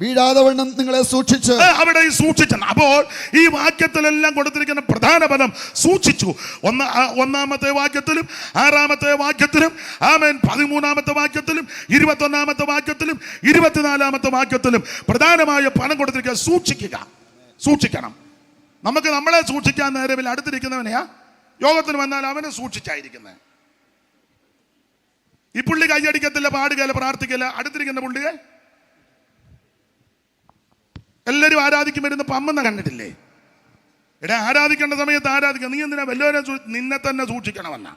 വീഴാതെ വണ്ണം നിങ്ങളെ സൂക്ഷിച്ച്. അവിടെ സൂക്ഷിച്ചു അപ്പോൾ ഈ വാക്യത്തിലെല്ലാം കൊടുത്തിരിക്കുന്ന പ്രധാന പദം സൂക്ഷിച്ചു. ഒന്ന് ഒന്നാമത്തെ വാക്യത്തിലും ആറാമത്തെ വാക്യത്തിലും ആമേൻ പതിമൂന്നാമത്തെ വാക്യത്തിലും ഇരുപത്തൊന്നാമത്തെ വാക്യത്തിലും ഇരുപത്തിനാലാമത്തെ വാക്യത്തിലും പ്രധാനമായ പണം കൊടുത്തിരിക്കുക സൂക്ഷിക്കുക. സൂക്ഷിക്കണം. നമുക്ക് നമ്മളെ സൂക്ഷിക്കാൻ നേരമില്ല. അടുത്തിരിക്കുന്നവനെയാ. യോഗത്തിന് വന്നാൽ അവനെ സൂക്ഷിച്ചായിരിക്കുന്നത് ഈ പുള്ളി കൈയടിക്കത്തില്ല പാടുകയില്ല പ്രാർത്ഥിക്കില്ല അടുത്തിരിക്കുന്ന പുള്ളിയെ എല്ലാവരും ആരാധിക്കും വരുന്ന അമ്മ കണ്ടിട്ടില്ലേ? എടാ ആരാധിക്കേണ്ട സമയത്ത് ആരാധിക്കുക? നീ എന്തിനാ വല്ലവരെ നിന്നെ തന്നെ സൂക്ഷിക്കണമെന്ന?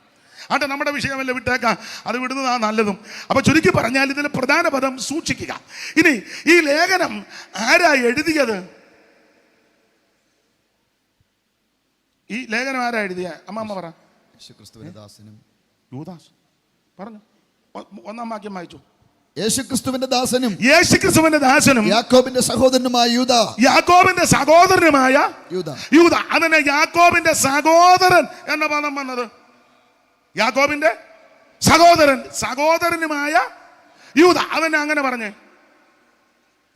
ആട്ടെ നമ്മുടെ വിഷയമല്ല വിട്ടേക്കാം? അത് വിടുന്നതാ നല്ലതും. അപ്പൊ ചുരുക്കി പറഞ്ഞാൽ ഇതിൽ പ്രധാന പദം സൂക്ഷിക്കുക. ഇനി ഈ ലേഖനം ആരാ എഴുതിയത്? ഈ ലേഖനം ആരാ എഴുതിയ? അമ്മ പറ. യേശുക്രിസ്തുവിന്റെ ദാസനും. യൂദാസ്. പറഞ്ഞു. ഒന്നാം വാക്യം വായിച്ചു. യേശുക്രിസ്തുവിന്റെ ദാസനും യേശുക്രിസ്തുവിന്റെ ദാസനും യാക്കോബിന്റെ സഹോദരനുമായ യൂദ. യാക്കോബിന്റെ സഹോദരനുമായ യൂദ. യൂദ. അതിനെ യാക്കോബിന്റെ സഹോദരൻ എന്ന പദം വന്നത്. യാക്കോബിന്റെ സഹോദരൻ സഹോദരനുമായ യൂത അവൻ അങ്ങനെ പറഞ്ഞേ.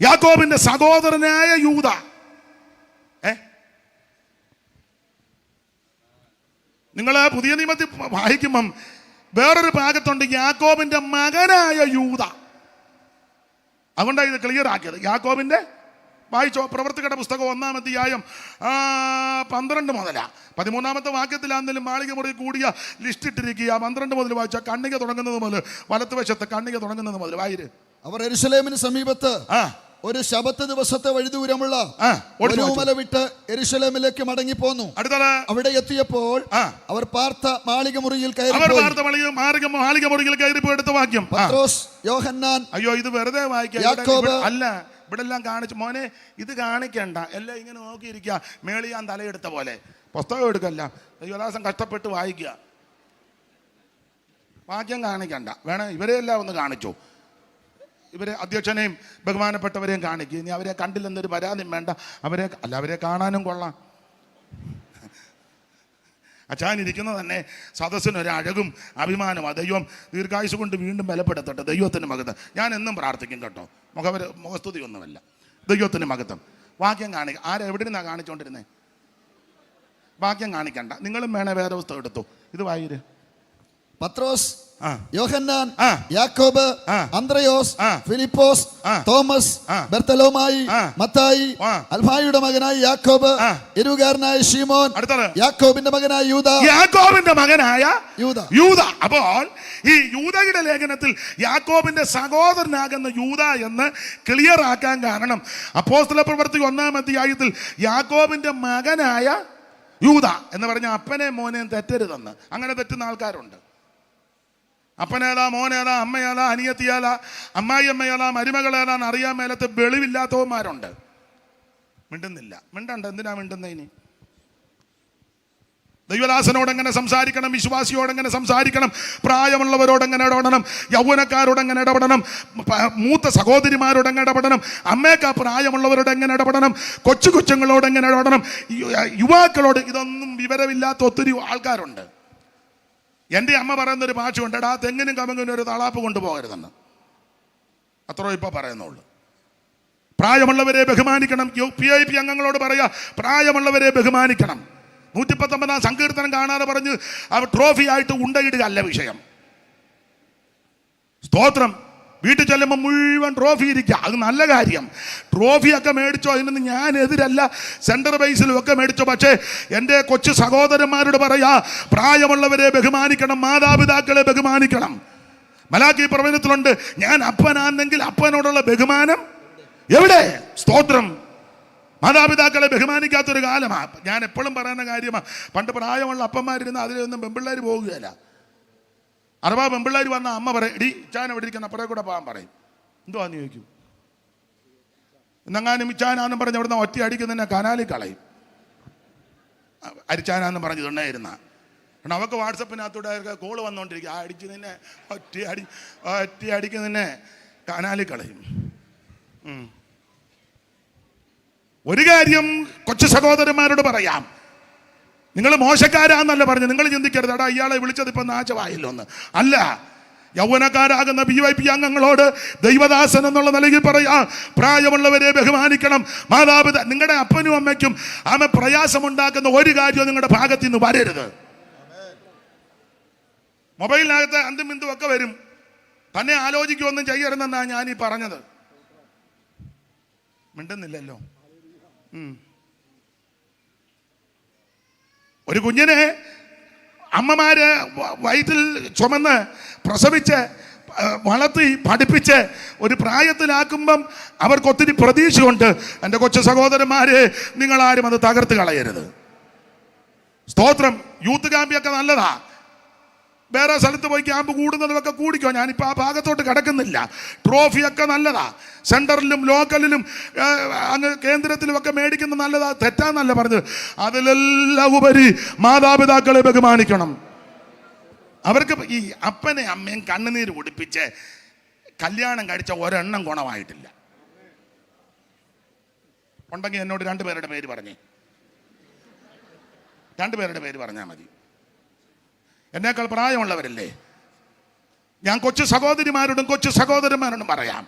യാക്കോബിന്റെ സഹോദരനായ യൂത ഏ? നിങ്ങൾ പുതിയ നിയമത്തിൽ വായിക്കുമ്പം വേറൊരു ഭാഗത്തുണ്ട് യാക്കോബിന്റെ മകനായ യൂദ. അതുകൊണ്ടാണ് ഇത് ക്ലിയർ ആക്കിയത്. യാക്കോബിന്റെ വായിച്ചോ പ്രവർത്തികട പുസ്തകം ഒന്നാമത്തെ അധ്യായം ആ, പന്ത്രണ്ട് മുതലാ. പതിമൂന്നാമത്തെ വാക്യത്തിലാണെങ്കിലും മാളിക മുറി കൂടിയ ലിസ്റ്റ് ഇട്ടിരിക്കുക പന്ത്രണ്ട് മുതൽ വായിച്ച കണ്ണിക തുടങ്ങുന്നത് മുതൽ വലത്തുവശത്ത് കണ്ണിക തുടങ്ങുന്നത് മുതൽ. വായിര്. അവർ എരുസലേമിന് സമീപത്ത് ആ. ഒരു ശബത്ത് ദിവസത്തെ വഴിദൂരമുള്ള ഒരു മല വിട്ട് എരിശലമിലേക്ക് മടങ്ങി പോന്നു അവിടെ എത്തിയപ്പോൾ അവർ പാർത്ത മാളിക മുറിയിൽ മാളിക മുറിയിൽ കയറിപ്പോ എടുത്ത വാക്യം. പത്രോസ് യോഹന്നാൻ അയ്യോ ഇത് വെറുതെ വായിക്കാം. അല്ല ഇവിടെ എല്ലാം കാണിച്ചു മോനെ ഇത് കാണിക്കണ്ട. എല്ലാം ഇങ്ങനെ നോക്കിയിരിക്കുക. മേളി ഞാൻ തലയെടുത്ത പോലെ. പുസ്തകം എടുക്കല്ല. ദൈവദാസം കഷ്ടപ്പെട്ട് വായിക്കുക. വാക്യം കാണിക്കണ്ട. വേണം ഇവരെ എല്ലാം ഒന്ന് കാണിച്ചു. ഇവരെ അധ്യക്ഷനെയും ബഹുമാനപ്പെട്ടവരെയും കാണിക്കുക ഇനി അവരെ കണ്ടില്ലെന്നൊരു പരാതിയും വേണ്ട. അവരെ അല്ല അവരെ കാണാനും കൊള്ളാം. അച്ഛാൻ ഇരിക്കുന്നത് തന്നെ സദസ്സിന് ഒരു അഴകും അഭിമാനവും ദൈവം ദീർഘായുസ് കൊണ്ട് വീണ്ടും ബലപ്പെടുത്തട്ടെ. ദൈവത്തിന് മകത്ത് ഞാൻ എന്നും പ്രാർത്ഥിക്കും കേട്ടോ. മുഖവര മുഖസ്തുതി ഒന്നുമല്ല ദൈവത്തിന് മകത്വം വാക്യം കാണിക്ക ആരെ എവിടെ നിന്നാണ് കാണിച്ചുകൊണ്ടിരുന്നത് വാക്യം കാണിക്കണ്ട. നിങ്ങളും വേണേ വേറെ പുസ്തകം എടുത്തു. ഇത് വായിര്. പത്രോസ് യോഹന്നാൻ യാക്കോബ് അന്ത്രയോസ് ഫിലിപ്പോസ് തോമസ്. ബർത്തലോമായി മത്തായി അൽഫായിയുടെ മകനായ യാക്കോബ് ആ. എരുകാരനായ ഷീമോൻ യാക്കോബിന്റെ മകനായ യൂത യാക്കോബിന്റെ മകനായ യൂത യൂത അപ്പോൾ ഈ യൂതയുടെ ലേഖനത്തിൽ യാക്കോബിന്റെ സഹോദരനാകുന്ന യൂത എന്ന് ക്ലിയർ ആക്കാൻ കാരണം അപ്പോസ്തല പ്രവർത്തി ഒന്നാം അധ്യായത്തിൽ യാക്കോബിന്റെ മകനായ യൂത എന്ന് പറഞ്ഞ അപ്പനെ മോനെ തെറ്റരുതെന്ന്. അങ്ങനെ തെറ്റുന്ന ആൾക്കാരുണ്ട്. അപ്പനേതാ മോനേതാ അമ്മയേതാ അനിയത്തിയാലാ അമ്മായി അമ്മയേതാ മരുമകളേതാന്ന് അറിയാൻ മേലത്ത് വെളിവില്ലാത്തവന്മാരുണ്ട്. മിണ്ടുന്നില്ല. മിണ്ടണ്ട എന്തിനാ മിണ്ടുന്ന ഇനി? ദൈവദാസനോട് എങ്ങനെ സംസാരിക്കണം വിശ്വാസിയോട് എങ്ങനെ സംസാരിക്കണം പ്രായമുള്ളവരോട് എങ്ങനെ ഇടപെടണം യൗവനക്കാരോട് എങ്ങനെ ഇടപെടണം മൂത്ത സഹോദരിമാരോട് എങ്ങനെ ഇടപെടണം അമ്മേക്കാ പ്രായമുള്ളവരോട് എങ്ങനെ ഇടപെടണം കൊച്ചു കൊച്ചുങ്ങളോട് എങ്ങനെ ഇടപെടണം യുവാക്കളോട് ഇതൊന്നും വിവരമില്ലാത്ത ഒത്തിരി ആൾക്കാരുണ്ട്. എന്റെ അമ്മ പറയുന്നൊരു ഭാഷയുണ്ട് എടാ തെങ്ങിനും കമങ്ങിനും ഒരു തളാപ്പ് കൊണ്ടുപോകരുതെന്ന്. അത്രയോ ഇപ്പോൾ പറയുന്നുള്ളൂ. പ്രായമുള്ളവരെ ബഹുമാനിക്കണം. യു പി ഐ പി അംഗങ്ങളോട് പറയുക പ്രായമുള്ളവരെ ബഹുമാനിക്കണം. നൂറ്റിപ്പത്തൊമ്പതാം സങ്കീർത്തനം കാണാതെ പറഞ്ഞ് അവർ ട്രോഫി ആയിട്ട് ഉണ്ടയിടുക അല്ല വിഷയം. സ്തോത്രം. വീട്ടിൽ ചെല്ലുമ്പോൾ മുഴുവൻ ട്രോഫി ഇരിക്കുക അത് നല്ല കാര്യം. ട്രോഫിയൊക്കെ മേടിച്ചോ അതിനൊന്നും ഞാൻ എതിരല്ല. സെന്റർ ബേസിലും ഒക്കെ മേടിച്ചോ. പക്ഷേ എന്റെ കൊച്ചു സഹോദരന്മാരോട് പറയാ പ്രായമുള്ളവരെ ബഹുമാനിക്കണം മാതാപിതാക്കളെ ബഹുമാനിക്കണം. മലാക്കി പ്രവചനത്തിലുണ്ട് ഞാൻ അപ്പനാണെങ്കിൽ അപ്പനോടുള്ള ബഹുമാനം എവിടെ? സ്തോത്രം. മാതാപിതാക്കളെ ബഹുമാനിക്കാത്തൊരു കാലമാണ് ഞാൻ എപ്പോഴും പറയുന്ന കാര്യമാണ് പണ്ട് പ്രായമുള്ള അപ്പന്മാരിരുന്ന് അതിലൊന്നും പെമ്പിള്ളേർ പോകുകയില്ല അഥവാ പെമ്പിള്ളേർ വന്ന അമ്മ പറയും ഡി ഇച്ചാൻ എവിടെ ഇരിക്കുന്ന അപ്പുറേ കൂടെ പോകാൻ പറയും. എന്തുവാന്ന് ചോദിക്കും? എന്നെങ്ങാനും ഇച്ചാനാന്നും പറഞ്ഞ് അവിടുന്ന് ഒറ്റ അടിക്കുന്നതിനെ കനാലിൽ കളയും. അരിച്ചാനാന്നും പറഞ്ഞ് തുണ്ണായിരുന്ന കാരണം അവൾക്ക് വാട്സപ്പിനകത്തൂടെ കോൾ വന്നുകൊണ്ടിരിക്കും ആ അടിച്ച് നിന്നെ ഒറ്റ അടി ഒറ്റ അടിക്ക് നിന്നെ കനാലിൽ കളയും. ഒരു കാര്യം കൊച്ചു സഹോദരന്മാരോട് പറയാം. നിങ്ങൾ മോശക്കാരാന്നല്ല പറഞ്ഞു നിങ്ങൾ ചിന്തിക്കരുത്. എടാ ഇയാളെ വിളിച്ചത് ഇപ്പം നാശമായല്ലോ അല്ല യൗവനക്കാരാകുന്ന ബി വൈ പി അംഗങ്ങളോട് ദൈവദാസൻ എന്നുള്ള നിലയിൽ പറയാ പ്രായമുള്ളവരെ ബഹുമാനിക്കണം. മാതാപിതാ നിങ്ങളുടെ അപ്പനും അമ്മയ്ക്കും ആമ പ്രയാസമുണ്ടാക്കുന്ന ഒരു കാര്യവും നിങ്ങളുടെ ഭാഗത്തു നിന്ന് വരരുത്. മൊബൈലിനകത്ത് അന്തും ബിന്ദുവൊക്കെ വരും. തന്നെ ആലോചിക്കുമൊന്നും ചെയ്യരുതെന്നാണ് ഞാൻ ഈ പറഞ്ഞത്. മിണ്ടുന്നില്ലല്ലോ. ഒരു കുഞ്ഞിനെ അമ്മമാര് വയറ്റിൽ ചുമന്ന് പ്രസവിച്ച് വളർത്തി പഠിപ്പിച്ച് ഒരു പ്രായത്തിലാക്കുമ്പം അവർക്ക് ഒത്തിരി പ്രതീക്ഷയുണ്ട്. എന്റെ കൊച്ചു സഹോദരന്മാരെ നിങ്ങളാരും അത് തകർത്ത് കളയരുത്. സ്തോത്രം. യൂത്ത് ക്യാമ്പിയൊക്കെ നല്ലതാ. വേറെ സ്ഥലത്ത് പോയി ക്യാമ്പ് കൂടുന്നതൊക്കെ കൂടിക്കോ? ഞാനിപ്പോൾ ആ ഭാഗത്തോട്ട് കിടക്കുന്നില്ല. ട്രോഫിയൊക്കെ നല്ലതാ. സെന്ററിലും ലോക്കലിലും അങ്ങ് കേന്ദ്രത്തിലും ഒക്കെ മേടിക്കുന്ന നല്ലതാ. തെറ്റാന്നല്ല പറഞ്ഞത്. അതിലെല്ലാം ഉപരി മാതാപിതാക്കളെ ബഹുമാനിക്കണം. അവർക്ക് ഈ അപ്പനെ അമ്മയും കണ്ണുനീര് കുടിപ്പിച്ച് കല്യാണം കഴിച്ച ഒരെണ്ണം ഗുണമായിട്ടില്ല. ഉണ്ടെങ്കിൽ എന്നോട് രണ്ടുപേരുടെ പേര് പറഞ്ഞേ. രണ്ടുപേരുടെ പേര് പറഞ്ഞാൽ മതി. എന്നേക്കാൾ പ്രായമുള്ളവരല്ലേ? ഞാൻ കൊച്ചു സഹോദരിമാരോടും കൊച്ചു സഹോദരന്മാരോടും പറയാം.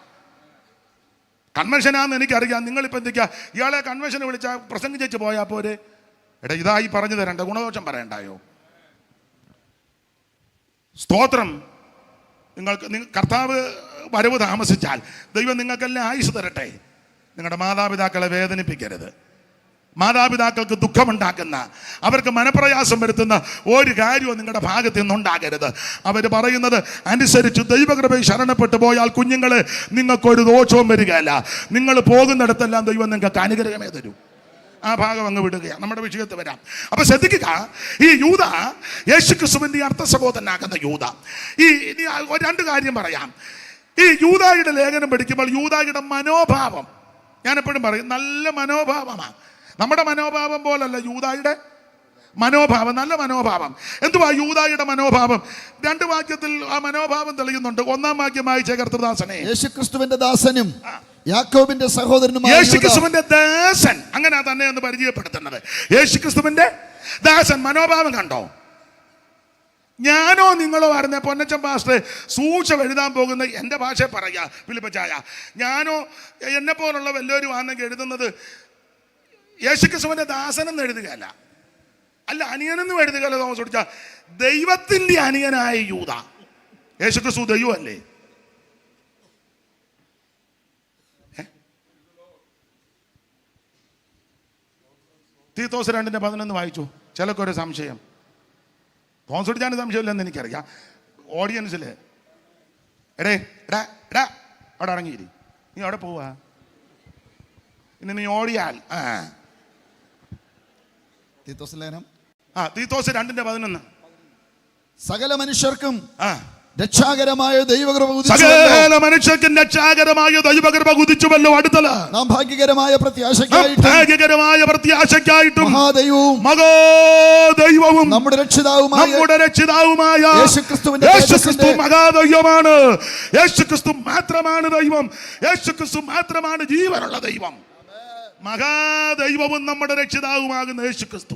കൺവെൻഷനാന്ന് എനിക്കറിയാം. നിങ്ങളിപ്പോൾ എന്തൊക്കെയാ? ഇയാളെ കൺവെൻഷന് വിളിച്ചാൽ പ്രസംഗിച്ചു പോയാൽ പോരെ? എടാ ഇതായി പറഞ്ഞു തരണ്ട. ഗുണദോഷം പറയണ്ടായോ? സ്തോത്രം. നിങ്ങൾക്ക് നിങ്ങൾ കർത്താവ് വരവ് താമസിച്ചാൽ ദൈവം നിങ്ങൾക്കെല്ലാം ആയുസ് തരട്ടെ. നിങ്ങളുടെ മാതാപിതാക്കളെ വേദനിപ്പിക്കരുത്. മാതാപിതാക്കൾക്ക് ദുഃഖമുണ്ടാക്കുന്ന അവർക്ക് മനപ്രയാസം വരുത്തുന്ന ഒരു കാര്യവും നിങ്ങളുടെ ഭാഗത്ത് നിന്നുണ്ടാകരുത്. അവർ പറയുന്നത് അനുസരിച്ച് ദൈവകൃപയിൽ ശരണപ്പെട്ടു പോയാൽ കുഞ്ഞുങ്ങളെ നിങ്ങൾക്കൊരു ദോഷവും വരികയല്ല. നിങ്ങൾ പോകുന്നിടത്തെല്ലാം ദൈവം നിങ്ങൾക്ക് അനുഗ്രഹമേ തരൂ. ആ ഭാഗം അങ്ങ് വിടുകയാണ്. നമ്മുടെ വിഷയത്തിൽ വരാം. അപ്പൊ ശ്രദ്ധിക്കുക ഈ യൂത യേശുക്രിസ്തുവിന്റെ അർത്ഥ സഹോദരനാകുന്ന യൂത. ഈ രണ്ട് കാര്യം പറയാം. ഈ യൂതായുടെ ലേഖനം പഠിക്കുമ്പോൾ യൂതായുടെ മനോഭാവം ഞാൻ എപ്പോഴും പറയും നല്ല മനോഭാവമാണ്. നമ്മുടെ മനോഭാവം പോലല്ല യൂതായുടെ മനോഭാവം നല്ല മനോഭാവം. എന്തുവാ യൂതായുടെ മനോഭാവം? രണ്ട് വാക്യത്തിൽ ആ മനോഭാവം തെളിയുന്നുണ്ട്. ഒന്നാം വാക്യമായി ചേകർത്തദാസനെ യേശുക്രിസ്തുവിന്റെ ദാസനും യാക്കോബിന്റെ സഹോദരനുമായ. യേശുക്രിസ്തുവിന്റെ ദാസൻ. അങ്ങനെ തന്നെ ഒന്ന് പരിചയപ്പെടുത്തുന്നത്. യേശുക്രിസ്തുവിന്റെ ദാസൻ മനോഭാവം കണ്ടോ? ഞാനോ നിങ്ങളോ ആയിരുന്നെ പൊന്നച്ചൻ പാസ്റ്റർ സൂക്ഷം എഴുതാൻ പോകുന്ന എന്റെ ഭാഷ പറയാ ഫിലിപ്പച്ചായ. ഞാനോ എന്നെ പോലുള്ള വല്ലവരും ആണെങ്കിൽ എഴുതുന്നത് യേശുക്രിസ്തുവിന്റെ ദാസനെന്ന് എഴുതുകയല്ല. അല്ല അനിയനെന്നും എഴുതുകയല്ല തോമസ് പിടിച്ച ദൈവത്തിന്റെ അനിയനായ യൂത. യേശുക്രിസ്തു ദൈവമല്ലേ? തീത്തോസ് രണ്ടിന്റെ പതിനൊന്ന് വായിച്ചു. ചിലക്കൊരു സംശയം. തോമസ് പിടിച്ചാണ് സംശയമില്ലെന്ന് എനിക്കറിയാം. ഓഡിയൻസിൽ എടേ എടാ എടാ അവിടെ ഇറങ്ങിയിരി. നീ അവിടെ പോവാ. ഇനി നീ ഓടിയാൽ ആ. തീത്തോസ് ലേഖനം ആ തീത്തോസ് രണ്ടിന്റെ പതിനൊന്ന്. സകല മനുഷ്യർക്കും ആ. രക്ഷാകരമായ ദൈവകൃപ. സകല മനുഷ്യർക്കും രക്ഷാകരമായ ദൈവകൃപ കുതിച്ചുവല്ലോ അടുത്തല നാം ഭാഗ്യകരമായ പ്രത്യാശയ്ക്കായിട്ടും ഭാഗ്യകരമായ പ്രത്യാശക്കായിട്ടും മഹാദൈവവും മകോ ദൈവവും നമ്മുടെ രക്ഷിതാവുമായ നമ്മുടെ രക്ഷിതാവുമായ യേശുക്രിസ്തുവിന്റെ യേശുക്രിസ്തു മഹാദൈവമാണ്. യേശുക്രിസ്തു മാത്രമാണ് ദൈവം. യേശുക്രിസ്തു മാത്രമാണ് ജീവനുള്ള ദൈവം. മഹാദൈവവും നമ്മുടെ രക്ഷിതാവുമാകുന്ന യേശുക്രിസ്തു.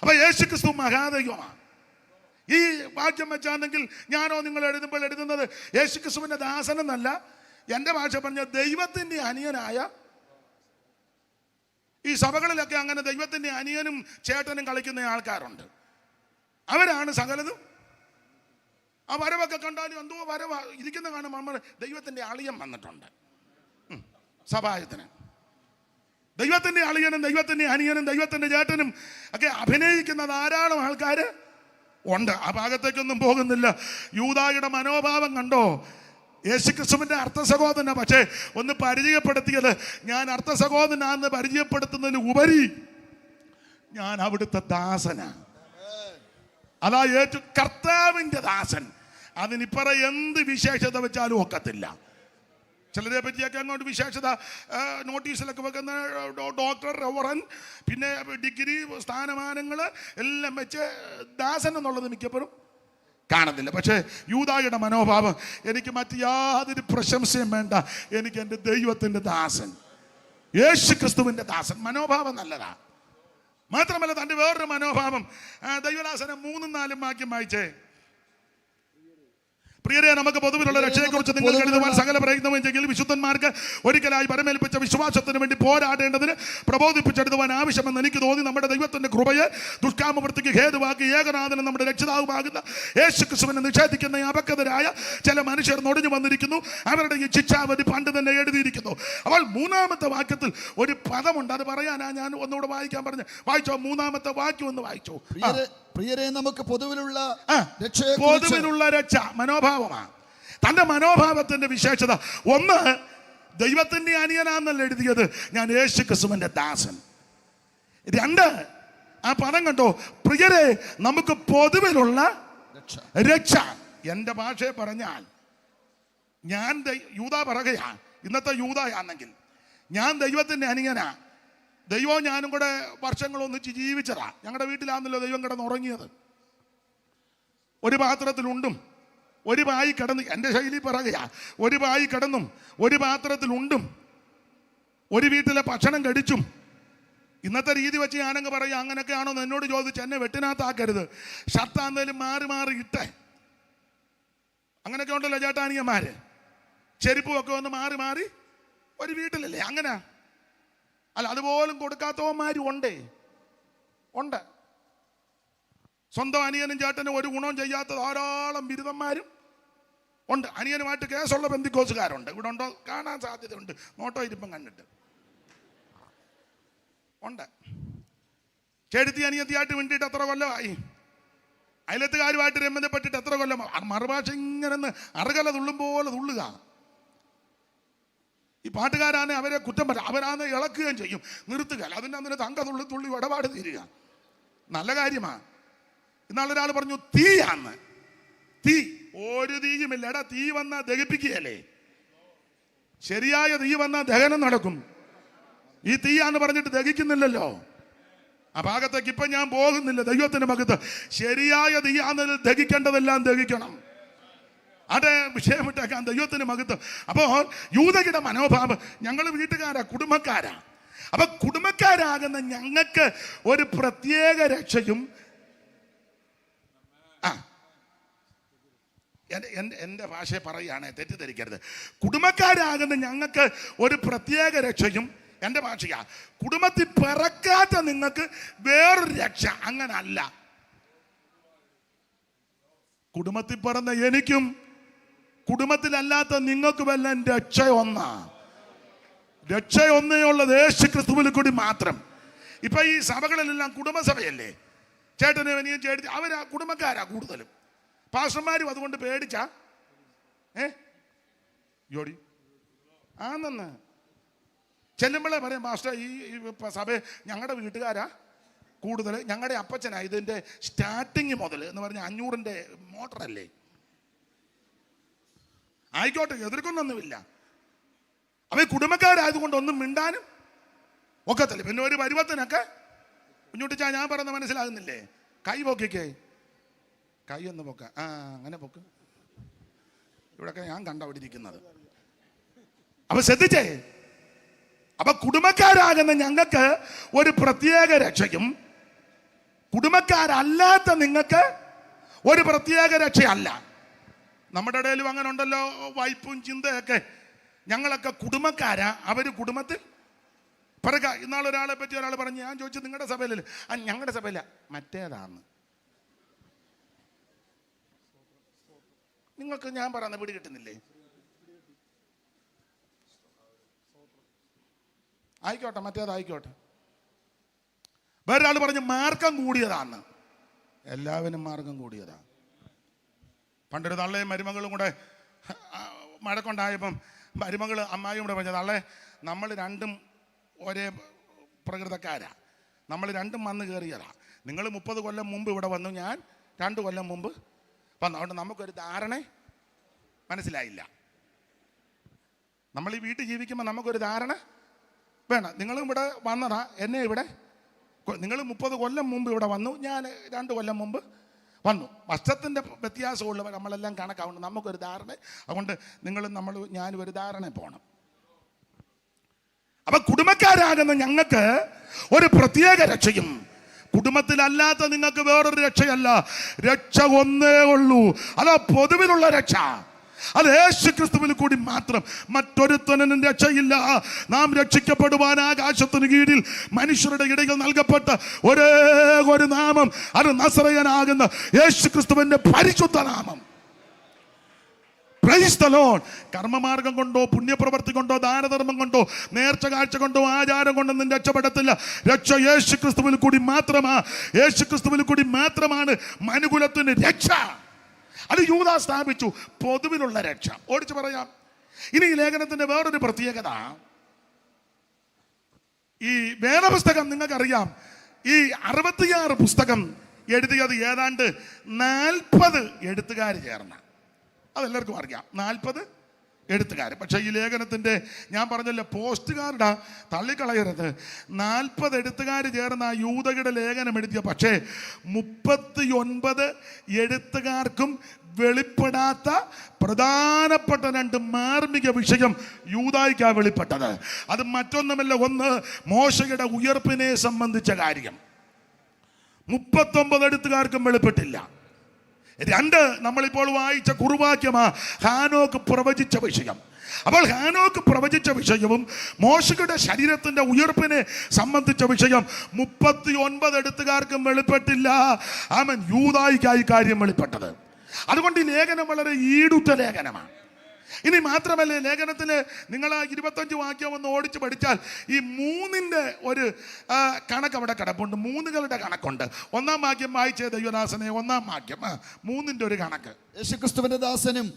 അപ്പൊ യേശുക്രിസ്തു മഹാദൈവമാണ്. ഈ വാക്യം വെച്ചാണെങ്കിൽ ഞാനോ നിങ്ങൾ എഴുതുമ്പോൾ എഴുതുന്നത് യേശുക്രിസ്തുവിന്റെ ദാസനെന്നല്ല. എന്റെ ഭാഷ പറഞ്ഞ ദൈവത്തിന്റെ അനിയനായ ഈ സഭകളിലൊക്കെ അങ്ങനെ ദൈവത്തിന്റെ അനിയനും ചേട്ടനും കളിക്കുന്ന ആൾക്കാരുണ്ട്. അവരാണ് സകലതും. ആ വരവൊക്കെ കണ്ടാലും എന്തോ വരവ് ഇരിക്കുന്ന കാണുമ്പോൾ നമ്മൾ ദൈവത്തിന്റെ അളിയം വന്നിട്ടുണ്ട്. സഭായത്തിന്. ദൈവത്തിന്റെ അളിയനും ദൈവത്തിന്റെ അനിയനും ദൈവത്തിന്റെ ചേട്ടനും ഒക്കെ അഭിനയിക്കുന്ന ധാരാളം ആൾക്കാർ ഉണ്ട്. ആ ഭാഗത്തേക്കൊന്നും പോകുന്നില്ല. യൂതായുടെ മനോഭാവം കണ്ടോ? യേശുക്രിസ്തുവിന്റെ അർത്ഥ സഹോദരനാണ് പക്ഷേ ഒന്ന് പരിചയപ്പെടുത്തിയത് ഞാൻ അർത്ഥ സഹോദരനാന്ന് പരിചയപ്പെടുത്തുന്നതിന് ഉപരി ഞാൻ അവിടുത്തെ ദാസനാണ് അതാ ഏറ്റവും കർത്താവിന്റെ ദാസൻ. അതിനിപ്പറ എന്ത് വിശേഷത വെച്ചാലും ഒക്കത്തില്ല. ചിലരെ പറ്റിയൊക്കെ അങ്ങോട്ട് വിശേഷത നോട്ടീസിലൊക്കെ വെക്കുന്ന ഡോക്ടർ റവറൻ പിന്നെ ഡിഗ്രി സ്ഥാനമാനങ്ങൾ എല്ലാം വെച്ച് ദാസൻ എന്നുള്ളത് മിക്കപ്പോഴും കാണുന്നില്ല. പക്ഷേ യൂതായുടെ മനോഭാവം എനിക്ക് മറ്റ് യാതൊരു പ്രശംസയും വേണ്ട. എനിക്ക് എന്റെ ദൈവത്തിന്റെ ദാസൻ യേശു ക്രിസ്തുവിന്റെ ദാസൻ. മനോഭാവം നല്ലതാണ് മാത്രമല്ല തന്റെ വേറൊരു മനോഭാവം ദൈവദാസനെ മൂന്നും നാലും വാക്യം വായിച്ചേ. പ്രിയരെ നമുക്ക് പൊതുവിലുള്ള രക്ഷയെക്കുറിച്ച് നിങ്ങൾ എഴുതുവാൻ സകല പ്രയത്നമെങ്കിൽ വിശുദ്ധന്മാർക്ക് ഒരിക്കലായി പരമേൽപ്പിച്ച വിശ്വാസത്തിന് വേണ്ടി പോരാടേണ്ടതിന് പ്രബോധിപ്പിച്ചെടുത്തുവാൻ ആവശ്യമെന്ന് എനിക്ക് തോന്നി. നമ്മുടെ ദൈവത്തിന്റെ കൃപയെ ദുഷ്കാമവൃത്തിക്ക് ഹേതുവാക്കി ഏകനാഥനും നമ്മുടെ രക്ഷിതാവുമാകുന്ന യേശു ക്രിസ്തുവിനെ നിഷേധിക്കുന്ന അപക്തരായ ചില മനുഷ്യർ നൊടിഞ്ഞു വന്നിരിക്കുന്നു. അവരുടെ ഈ ശിക്ഷാവധി പണ്ട് തന്നെ എഴുതിയിരിക്കുന്നു. അവൾ മൂന്നാമത്തെ വാക്യത്തിൽ ഒരു പദമുണ്ട്. അത് പറയാനാ ഞാൻ ഒന്നുകൂടെ വായിക്കാൻ പറഞ്ഞു. വായിച്ചോ? മൂന്നാമത്തെ വാക്യം ഒന്ന് വായിച്ചോ. പ്രിയരെ നമുക്ക് പൊതുവിലുള്ള പൊതുവിലുള്ള രക്ഷ മനോഭാവമാണ്. തന്റെ മനോഭാവത്തിന്റെ വിശേഷത. ഒന്ന് ദൈവത്തിന്റെ അനിയനാന്നല്ല എഴുതിയത്. ഞാൻ യേശു ക്രിസ്തുവിന്റെ ദാസൻ. രണ്ട് ആ പദം കണ്ടോ? പ്രിയരെ നമുക്ക് പൊതുവിലുള്ള രക്ഷ. എന്റെ ഭാഷയെ പറഞ്ഞാൽ ഞാൻ യൂത പറയുകയാ ഇന്നത്തെ യൂതയാണെങ്കിൽ ഞാൻ ദൈവത്തിന്റെ അനിയനാ. ദൈവവും ഞാനും കൂടെ വർഷങ്ങളൊന്നിച്ച് ജീവിച്ചതാ. ഞങ്ങളുടെ വീട്ടിലാണല്ലോ ദൈവം കിടന്ന് ഉറങ്ങിയത്. ഒരു പാത്രത്തിലുണ്ടും ഒരു വായി കിടന്ന് എന്റെ ശൈലി പറയുകയാ ഒരു വായി കിടന്നും ഒരു പാത്രത്തിലുണ്ടും ഒരു വീട്ടിലെ ഭക്ഷണം കടിച്ചും ഇന്നത്തെ രീതി വെച്ച് ഞാനങ്ങ് പറയും അങ്ങനെയൊക്കെയാണോ എന്ന് എന്നോട് ചോദിച്ച് എന്നെ വെട്ടിനകത്താക്കരുത്. ഷർത്താന്നേലും മാറി മാറി ഇട്ടേ. അങ്ങനെയൊക്കെ ഉണ്ടല്ലോ ചേട്ടാനിയന്മാര്. ചെരുപ്പുമൊക്കെ ഒന്ന് മാറി മാറി ഒരു വീട്ടിലല്ലേ അങ്ങനെ. അല്ല അതുപോലും കൊടുക്കാത്തവന്മാരും ഉണ്ടേ. ഉണ്ട്. സ്വന്തം അനിയനും ചേട്ടനും ഒരു ഗുണവും ചെയ്യാത്ത ധാരാളം ബിരുദന്മാരും ഉണ്ട്. അനിയനുമായിട്ട് കേസുള്ള ബന്ധിക്കോസുകാരുണ്ട്. ഇവിടെ ഉണ്ടോ? കാണാൻ സാധ്യതയുണ്ട്. നോട്ടോ ഇരിപ്പം കണ്ടിട്ട്. ഉണ്ട്. ചെടുത്തി അനിയത്തിയായിട്ട് വേണ്ടിയിട്ട് എത്ര കൊല്ലമായി? അയലത്തുകാരുമായിട്ട് രമ്യതപ്പെട്ടിട്ട് എത്ര കൊല്ലം? മറുഭാഷ ഇങ്ങനെ അറുകല തുള്ളും പോലെ തുള്ളുക. ഈ പാട്ടുകാരാണ് അവരെ കുറ്റം പറയാം അവരാണ് ഇളക്കുകയും ചെയ്യും. നിർത്തുക അതിന്റെ അതിന് തങ്ക തുള്ളി തുള്ളി ഇടപാട് തീരുക. നല്ല കാര്യമാണ് ഇന്നാളൊരാൾ പറഞ്ഞു തീയാന്ന്. തീ. ഒരു തീയുമില്ല. എടാ തീ വന്നാൽ ദഹിപ്പിക്കുകയല്ലേ? ശരിയായ തീ വന്നാൽ ദഹനം നടക്കും. ഈ തീയാന്ന് പറഞ്ഞിട്ട് ദഹിക്കുന്നില്ലല്ലോ. ആ ഭാഗത്തേക്ക് ഇപ്പൊ ഞാൻ പോകുന്നില്ല. ദൈവത്തിന്റെ മകത്ത് ശരിയായ തീയാന്നതിൽ ദഹിക്കേണ്ടതെല്ലാം ദഹിക്കണം. അതെ വിഷയം വിട്ടേക്കാൻ ദൈവത്തിന് മകത്ത് അപ്പോൾ യൂതയുടെ മനോഭാവം ഞങ്ങൾ വീട്ടുകാരാ കുടുംബക്കാരാ. അപ്പൊ കുടുംബക്കാരാകുന്ന ഞങ്ങൾക്ക് ഒരു പ്രത്യേക രക്ഷയും ആ. എന്റെ എന്റെ എന്റെ ഭാഷയെ പറയുകയാണ് തെറ്റിദ്ധരിക്കരുത്. കുടുംബക്കാരാകുന്ന ഞങ്ങൾക്ക് ഒരു പ്രത്യേക രക്ഷയും എന്റെ ഭാഷയാ. കുടുംബത്തിൽ പിറക്കാത്ത നിങ്ങൾക്ക് വേറൊരു രക്ഷ അങ്ങനല്ല. കുടുംബത്തിൽ പിറന്ന എനിക്കും കുടുംബത്തിലല്ലാത്ത നിങ്ങൾക്ക് വല്ല രക്ഷ ഒന്നാ രക്ഷ ഒന്നേ ഉള്ളത് യേശു ക്രിസ്തുവിൽ കൂടി മാത്രം. ഇപ്പൊ ഈ സഭകളിലെല്ലാം കുടുംബസഭയല്ലേ? ചേട്ടനെ വനിയും ചേട്ടൻ അവരാ കുടുംബക്കാരാ കൂടുതലും. പാസ്റ്റർമാരും അതുകൊണ്ട് പേടിച്ചാ? ഏ? ജോഡി? ആന്നെന്ന്. ചെല്ലുമ്പോഴേ പറയാം മാസ്റ്റർ ഈ സഭ ഞങ്ങളുടെ വീട്ടുകാരാ? കൂടുതൽ ഞങ്ങളുടെ അപ്പച്ചനാ. ഇതിന്റെ സ്റ്റാർട്ടിങ് മുതൽ എന്ന് പറഞ്ഞാൽ അഞ്ഞൂറിന്റെ മോട്ടറല്ലേ? ആയിക്കോട്ടെ എതിർക്കൊന്നൊന്നുമില്ല അവ കുടുംബക്കാരായതുകൊണ്ട് ഒന്നും മിണ്ടാനും ഒക്കത്തില്ല. പിന്നെ ഒരു പരുവത്തിനൊക്കെ കുഞ്ഞുട്ടിച്ചാ ഞാൻ പറയുന്ന മനസ്സിലാകുന്നില്ലേ? കൈ പൊക്കിക്കേ. കൈ ഒന്ന് പൊക്ക. ആ അങ്ങനെ പൊക്ക്. ഇവിടെയൊക്കെ ഞാൻ കണ്ട അവിടെ ഇരിക്കുന്നത്. അപ്പൊ ശ്രദ്ധിച്ചേ. അപ്പൊ കുടുംബക്കാരാകുന്ന ഞങ്ങൾക്ക് ഒരു പ്രത്യേക രക്ഷയും കുടുംബക്കാരല്ലാത്ത നിങ്ങൾക്ക് ഒരു പ്രത്യേക രക്ഷയല്ല. നമ്മുടെ ഇടയിലും അങ്ങനെ ഉണ്ടല്ലോ വായ്പും ചിന്തയൊക്കെ. ഞങ്ങളൊക്കെ കുടുംബക്കാരാ. അവർ കുടുംബത്തിൽ? പറക ഇന്നാളൊരാളെ പറ്റി ഒരാൾ പറഞ്ഞു ഞാൻ ചോദിച്ചു നിങ്ങളുടെ സഭയിലല്ലേ? ആ ഞങ്ങളുടെ സഭയില. മറ്റേതാണ് നിങ്ങൾക്ക് ഞാൻ പറയുന്ന പിടി കിട്ടുന്നില്ലേ? ആയിക്കോട്ടെ മറ്റേതായിക്കോട്ടെ. വേറൊരാൾ പറഞ്ഞു മാർഗം കൂടിയതാണ് എല്ലാവരും മാർഗം കൂടിയതാ. പണ്ടൊരു തള്ളയും മരുമകളും കൂടെ മഴക്കൊണ്ടായപ്പം മരുമകൾ അമ്മായിയും കൂടെ പറഞ്ഞത് തള്ളെ നമ്മൾ രണ്ടും ഒരേ പ്രകൃതക്കാരാ. നമ്മൾ രണ്ടും വന്ന് കയറിയതാ. നിങ്ങൾ മുപ്പത് കൊല്ലം മുമ്പ് ഇവിടെ വന്നു ഞാൻ രണ്ട് കൊല്ലം മുമ്പ് വന്നു. അതുകൊണ്ട് നമുക്കൊരു ധാരണ മനസ്സിലായില്ല. നമ്മൾ ഈ വീട്ടിൽ ജീവിക്കുമ്പോൾ നമുക്കൊരു ധാരണ വേണം. നിങ്ങളും ഇവിടെ വന്നതാ എന്നെ ഇവിടെ നിങ്ങൾ മുപ്പത് കൊല്ലം മുമ്പ് ഇവിടെ വന്നു ഞാൻ രണ്ട് കൊല്ലം മുമ്പ് വന്നു. വർഷത്തിന്റെ വ്യത്യാസമുള്ളവർ നമ്മളെല്ലാം കണക്കാവുണ്ട് നമുക്കൊരു ധാരണ. അതുകൊണ്ട് നിങ്ങളും നമ്മൾ ഞാനും ഒരു ധാരണ പോകണം അപ്പൊ കുടുംബക്കാരാകുന്ന ഞങ്ങൾക്ക് ഒരു പ്രത്യേക രക്ഷയും. കുടുംബത്തിലല്ലാത്ത നിങ്ങൾക്ക് വേറൊരു രക്ഷയല്ല. രക്ഷ ഒന്നേ ഉള്ളൂ. അതാ പൊതുവിലുള്ള രക്ഷ. അത് യേശു ക്രിസ്തുവിൽ കൂടി മാത്രം. മറ്റൊരുത്തനും രക്ഷയില്ല. നാം രക്ഷിക്കപ്പെടുവാൻ ആകാശത്തിന് കീഴിൽ മനുഷ്യരുടെ ഇടയിൽ നൽകപ്പെട്ട ഒരേ ഒരു നാമം. അത് നസറയനാകുന്ന യേശു ക്രിസ്തുവിന്റെ പരിശുദ്ധ നാമം. Lord. കർമ്മമാർഗം കൊണ്ടോ പുണ്യപ്രവർത്തി കൊണ്ടോ ദാനധർമ്മം കൊണ്ടോ നേർച്ച കാഴ്ച കൊണ്ടോ ആചാരം കൊണ്ടോ ഒന്നും രക്ഷപ്പെടത്തില്ല. രക്ഷ യേശു ക്രിസ്തുവിൽ കൂടി മാത്രമാ. യേശു ക്രിസ്തുവിൽ കൂടി മാത്രമാണ് മനുകുലത്തിന് രക്ഷ. അത് യൂത സ്ഥാപിച്ചു. പൊതുവിലുള്ള രക്ഷ. ഓടിച്ചു പറയാം. ഇനി ഈ ലേഖനത്തിന്റെ വേറൊരു പ്രത്യേകത. ഈ വേദപുസ്തകം നിങ്ങൾക്കറിയാം. ഈ അറുപത്തിയാറ് പുസ്തകം എഴുതിയത് ഏതാണ്ട് നാൽപ്പത് എഴുത്തുകാർ ചേർന്ന. അതെല്ലാവർക്കും അറിയാം. നാൽപ്പത് എഴുത്തുകാർ പക്ഷേ ഈ ലേഖനത്തിന്റെ ഞാൻ പറഞ്ഞല്ലോ പോസ്റ്റുകാരുടെ തള്ളിക്കളയരുത്. നാൽപ്പത് എഴുത്തുകാർ ചേർന്ന ആ യൂതയുടെ ലേഖനം എഴുതിയ പക്ഷേ മുപ്പത്തി ഒൻപത് എഴുത്തുകാർക്കും വെളിപ്പെടാത്ത പ്രധാനപ്പെട്ട രണ്ട് മാർമിക വിഷയം യൂതായിക്കാ വെളിപ്പെട്ടത്. അത് മറ്റൊന്നുമല്ല ഒന്ന് മോശയുടെ ഉയർപ്പിനെ സംബന്ധിച്ച കാര്യം. മുപ്പത്തൊമ്പത് എഴുത്തുകാർക്കും വെളിപ്പെട്ടില്ല. രണ്ട് നമ്മളിപ്പോൾ വായിച്ച കുറുവാക്യമാ ഹാനോക്ക് പ്രവചിച്ച വിഷയം. അപ്പോൾ ഹാനോക്ക് പ്രവചിച്ച വിഷയവും മോശയുടെ ശരീരത്തിന്റെ ഉയർപ്പിനെ സംബന്ധിച്ച വിഷയം മുപ്പത്തി ഒൻപത് എടുത്തുകാർക്കും വെളിപ്പെട്ടില്ല. ആമൻ. യൂതായിക്കായി കാര്യം വെളിപ്പെട്ടത്. അതുകൊണ്ട് ഈ ലേഖനം വളരെ ഈടുറ്റ ലേഖനമാണ്. ഇനി മാത്രമല്ല ലേഖനത്തിൽ നിങ്ങൾ ഇരുപത്തഞ്ച് വാക്യം ഒന്ന് ഓടിച്ച് പഠിച്ചാൽ ഈ മൂന്നിന്റെ ഒരു കണക്ക് അവിടെ കിടപ്പുണ്ട്. മൂന്നുകളുടെ കണക്കുണ്ട്. ഒന്നാം വാക്യം വായിച്ചേ ദൈവദാസനെ. ഒന്നാം വാക്യം മൂന്നിന്റെ ഒരു കണക്ക്. യേശുക്രിസ്തുവിന്റെ ദാസനും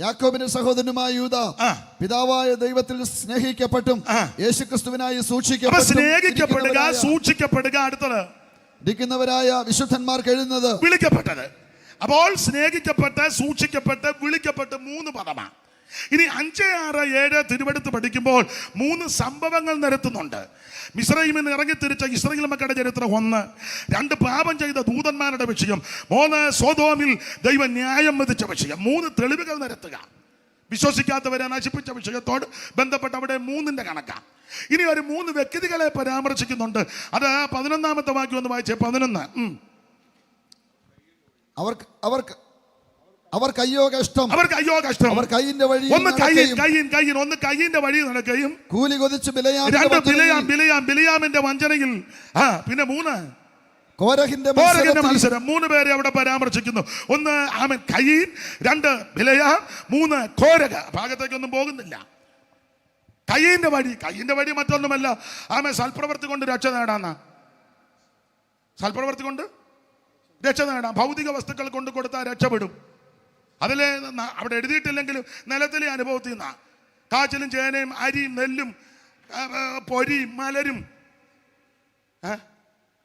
യാക്കോബിന്റെ സഹോദരനുമായ യൂത പിതാവായ ദൈവത്തിൽ സ്നേഹിക്കപ്പെട്ടും. യേശുക്രിസ്തുവിനായി സൂക്ഷിക്കപ്പെടുക സ്നേഹിക്കപ്പെടുക സൂക്ഷിക്കപ്പെടുക അടുത്തത്. ഇരിക്കുന്നവരായ വിശുദ്ധന്മാർക്ക് എഴുതുന്നത് വിളിക്കപ്പെട്ടത്. അപ്പോൾ സ്നേഹിക്കപ്പെട്ട് സൂക്ഷിക്കപ്പെട്ട് വിളിക്കപ്പെട്ട് മൂന്ന് പദമാണ്. ഇനി അഞ്ച് ആറ് ഏഴ് തിരുവെടുത്ത് പഠിക്കുമ്പോൾ മൂന്ന് സംഭവങ്ങൾ നിരത്തുന്നുണ്ട്. മിശ്രൈമിൽ നിന്ന് ഇറങ്ങിത്തിരിച്ച ഇസ്രയേൽ മക്കളുടെ ചരിത്രം ഒന്ന്. രണ്ട് പാപം ചെയ്ത ദൂതന്മാരുടെ വിഷയം. മൂന്ന് സ്വതോമിൽ ദൈവ ന്യായം വിധിച്ച വിഷയം. മൂന്ന് തെളിവുകൾ നിരത്തുക. വിശ്വസിക്കാത്തവരെ നശിപ്പിച്ച വിഷയത്തോട് ബന്ധപ്പെട്ട അവിടെ മൂന്നിന്റെ കണക്കാണ് ഇനി ഒരു മൂന്ന് വ്യക്തികളെ പരാമർശിക്കുന്നുണ്ട്. അത് പതിനൊന്നാമത്തെ വാക്യം ഒന്ന് വായിച്ചേ പതിനൊന്ന്. അവർക്ക് അവർക്ക് അവർക്ക് അയ്യോ കഷ്ടം. അവർക്ക് അയ്യോ കഷ്ടം. അവർ കൈയിന്റെ വഴി ഒന്ന് കയ്യിൽ കയ്യിൽ കയ്യിൽ ഒന്ന് കയ്യിന്റെ വഴി നടക്കുകയും കൂലി കൊതിച്ച് രണ്ട് ബിലയാം ബിലയാം ബിലയാം ബിലയാമിന്റെ വഞ്ചനയിൽ. ആ പിന്നെ മൂന്ന്. കോരഹിന്റെ മത്സരം. മൂന്ന് പേരെ അവിടെ പരാമർശിക്കുന്നു. ഒന്ന് ആമൻ കയ്യിൻ രണ്ട് ബിലയാം മൂന്ന് കോരക. ഭാഗത്തേക്കൊന്നും പോകുന്നില്ല. കയ്യിന്റെ വഴി കയ്യിന്റെ വഴി മറ്റൊന്നുമല്ല. ആമൻ സൽപ്രവർത്തി കൊണ്ട് രക്ഷ നേടാന്ന സൽപ്രവർത്തി കൊണ്ട് രക്ഷ നേടാം. ഭൗതിക വസ്തുക്കൾ കൊണ്ട് കൊടുത്താൽ രക്ഷപ്പെടും. അതിലെ ന- അവിടെ എഴുതിയിട്ടില്ലെങ്കിലും നിലത്തിലെ അനുഭവത്തിൽ നിന്നാണ് കാച്ചിലും ചേനയും അരിയും നെല്ലും പൊരിയും മലരും?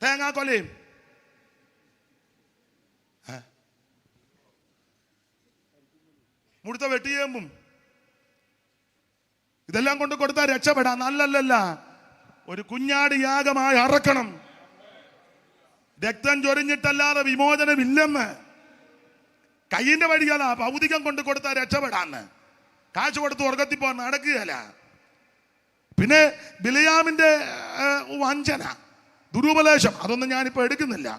തേങ്ങാക്കൊലയും? മുടുത്ത വെട്ടിയേമ്പും. ഇതെല്ലാം കൊണ്ട് കൊടുത്താൽ രക്ഷപ്പെടാം. നല്ലല്ലല്ല. ഒരു കുഞ്ഞാട് യാഗമായി അറക്കണം. രക്തം ചൊരിഞ്ഞിട്ടല്ലാതെ വിമോചനമില്ലെന്ന്. കയ്യിന്റെ വഴിയല്ല ഭൗതികം കൊണ്ട് കൊടുത്താൽ രക്ഷപ്പെടാന്ന്. കാശ് കൊടുത്ത് ഉറക്കത്തിൽ നടക്കുകയല്ല. പിന്നെ ബിലയാമിന്റെ വഞ്ചന ദുരുപദേശം അതൊന്നും ഞാനിപ്പോൾ എടുക്കുന്നില്ല.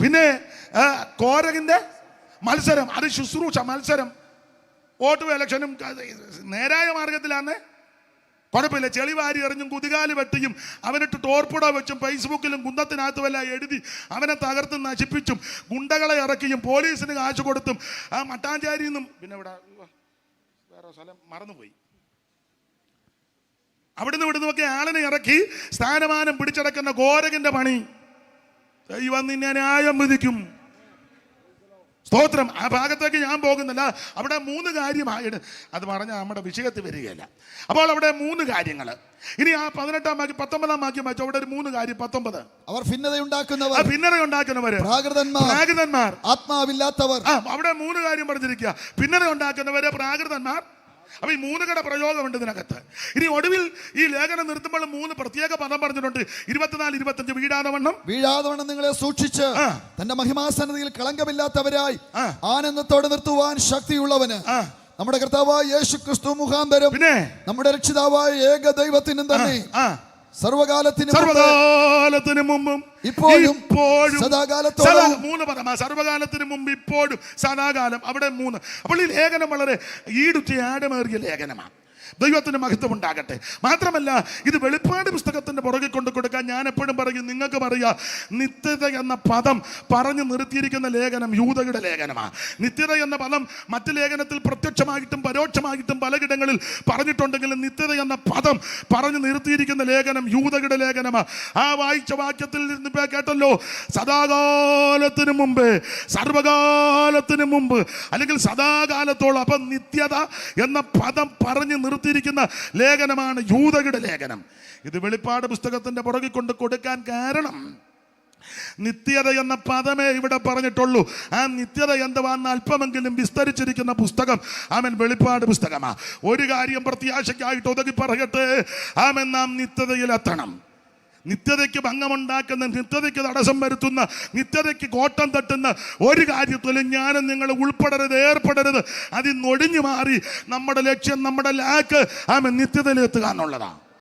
പിന്നെ കോരകിന്റെ മത്സരം അത് ശുശ്രൂഷ മത്സരം വോട്ട് ഇലക്ഷനും നേരായ മാർഗത്തിലാണ് കുഴപ്പമില്ല ചെളി വാരി എറിഞ്ഞും കുതികാൽ വെട്ടിയും അവനിട്ട് ടോർപ്പിട വെച്ചും ഫേസ്ബുക്കിലും കുന്തത്തിനകത്തും എല്ലാം എഴുതി അവനെ തകർത്ത് നശിപ്പിച്ചും ഗുണ്ടകളെ ഇറക്കിയും പോലീസിന് കാശ് കൊടുത്തും ആ മട്ടാഞ്ചാരിയിൽ നിന്നും പിന്നെ ഇവിടെ വേറെ സ്ഥലം മറന്നുപോയി. അവിടുന്ന് ഇവിടുന്നൊക്കെ ആളിനെ ഇറക്കി സ്ഥാനമാനം പിടിച്ചടക്കുന്ന ഗോരകന്റെ പണി. ദൈവം നിന്നെ ന്യായം വിധിക്കും. സ്തോത്രം. ആ ഭാഗത്തേക്ക് ഞാൻ പോകുന്നില്ല. അവിടെ മൂന്ന് കാര്യമായിട്ട്. അത് പറഞ്ഞാൽ നമ്മുടെ വിഷയത്തിൽ വരികയില്ല. അപ്പോൾ അവിടെ മൂന്ന് കാര്യങ്ങൾ. ഇനി ആ പതിനെട്ടാം വാക്യം പത്തൊമ്പതാം വാക്യം വായിച്ചു. അവിടെ ഒരു മൂന്ന് കാര്യം പത്തൊമ്പത്. അവർ ഭിന്നതയുണ്ടാക്കുന്നവർ ഭിന്നത ഉണ്ടാക്കുന്നവര്. പ്രാകൃതന്മാർ പ്രാകൃതന്മാർ. ആത്മാവില്ലാത്തവർ. അവിടെ മൂന്ന് കാര്യം പറഞ്ഞിരിക്കുക. ഭിന്നത ഉണ്ടാക്കുന്നവര് പ്രാകൃതന്മാർ അപ്പൊ ഈ മൂന്ന് കട പ്രയോഗമുണ്ട് ഇതിനകത്ത്. ഇനി ഒടുവിൽ ഈ ലേഖനം നിർത്തുമ്പോൾ മൂന്ന് പ്രത്യേക പദം പറഞ്ഞിട്ടുണ്ട്. ഇരുപത്തിനാല് ഇരുപത്തഞ്ച് വീഴാതെ വണ്ണം. നിങ്ങളെ സൂക്ഷിച്ച് തന്റെ മഹിമാസന്നതിയിൽ കളങ്കമില്ലാത്തവരായി ആനന്ദത്തോടെ നിർത്തുവാൻ ശക്തിയുള്ളവന് നമ്മുടെ കർത്താവായ യേശു ക്രിസ്തു മുഖാന്തരം പിന്നെ? നമ്മുടെ രക്ഷിതാവായ ഏക ദൈവത്തിനും തന്നെ സർവകാലത്തിന് മുമ്പ് മുമ്പും ഇപ്പോഴും ഇപ്പോഴും. സദാകാലത്തോളവും സദാ- മൂന്ന് പദമാണ് സർവകാലത്തിന് മുമ്പ് ഇപ്പോഴും സദാകാലം. അവിടെ മൂന്ന്. അപ്പോൾ ഈ ലേഖനം വളരെ ഈടുറ്റി ആടമേറിയ ലേഖനമാണ്. ദൈവത്തിന് മഹത്വം ഉണ്ടാകട്ടെ. മാത്രമല്ല ഇത് വെളിപ്പാട് പുസ്തകത്തിന്റെ പുറകെ കൊണ്ട് കൊടുക്കാൻ ഞാൻ എപ്പോഴും പറയും നിങ്ങൾക്ക് പറയുക നിത്യത എന്ന പദം പറഞ്ഞു നിർത്തിയിരിക്കുന്ന ലേഖനം യൂതയുടെ ലേഖനമാണ് നിത്യത എന്ന പദം മറ്റു ലേഖനത്തിൽ പ്രത്യക്ഷമായിട്ടും പരോക്ഷമായിട്ടും പലയിടങ്ങളിൽ പറഞ്ഞിട്ടുണ്ടെങ്കിലും നിത്യത എന്ന പദം പറഞ്ഞു നിർത്തിയിരിക്കുന്ന ലേഖനം യൂതയുടെ ലേഖനമാണ് ആ വായിച്ച വാക്യത്തിൽ നിന്ന് കേട്ടല്ലോ സദാകാലത്തിന് മുമ്പ് സർവകാലത്തിന് മുമ്പ് അല്ലെങ്കിൽ സദാകാലത്തോളം. അപ്പം നിത്യത എന്ന പദം പറഞ്ഞു നിർത്തിയിരിക്കുന്ന ലേഖനമാണ് യൂതയുടെ ലേഖനം. ഇത് വെളിപ്പാട് പുസ്തകത്തിന്റെ പുറകിൽ കൊണ്ട് കൊടുക്കാൻ കാരണം നിത്യത എന്ന പദമേ ഇവിടെ പറഞ്ഞിട്ടുള്ളൂ. ആ നിത്യത എന്തുവാന്ന് അല്പമെങ്കിലും വിസ്തരിച്ചിരിക്കുന്ന പുസ്തകം ആമൻ വെളിപ്പാട് പുസ്തകമാ. ഒരു കാര്യം പ്രത്യാശയ്ക്കായിട്ട് ഒതുക്കി പറയട്ടെ. ആമൻ നാം നിത്യതയിലെത്തണം നിത്യതയ്ക്ക് ഭംഗമുണ്ടാക്കുന്ന നിത്യതയ്ക്ക് തടസ്സം വരുത്തുന്ന നിത്യതയ്ക്ക് കോട്ടം തട്ടുന്ന ഒരു കാര്യത്തിലും ഞാനും നിങ്ങൾ ഉൾപ്പെടരുത് ഏർപ്പെടരുത്. അതിൽ നൊടിഞ്ഞു മാറി നമ്മുടെ ലക്ഷ്യം നമ്മുടെ ലാക്ക് ആമ നിത്യതയിലെത്തുക എന്നുള്ളതാണ്.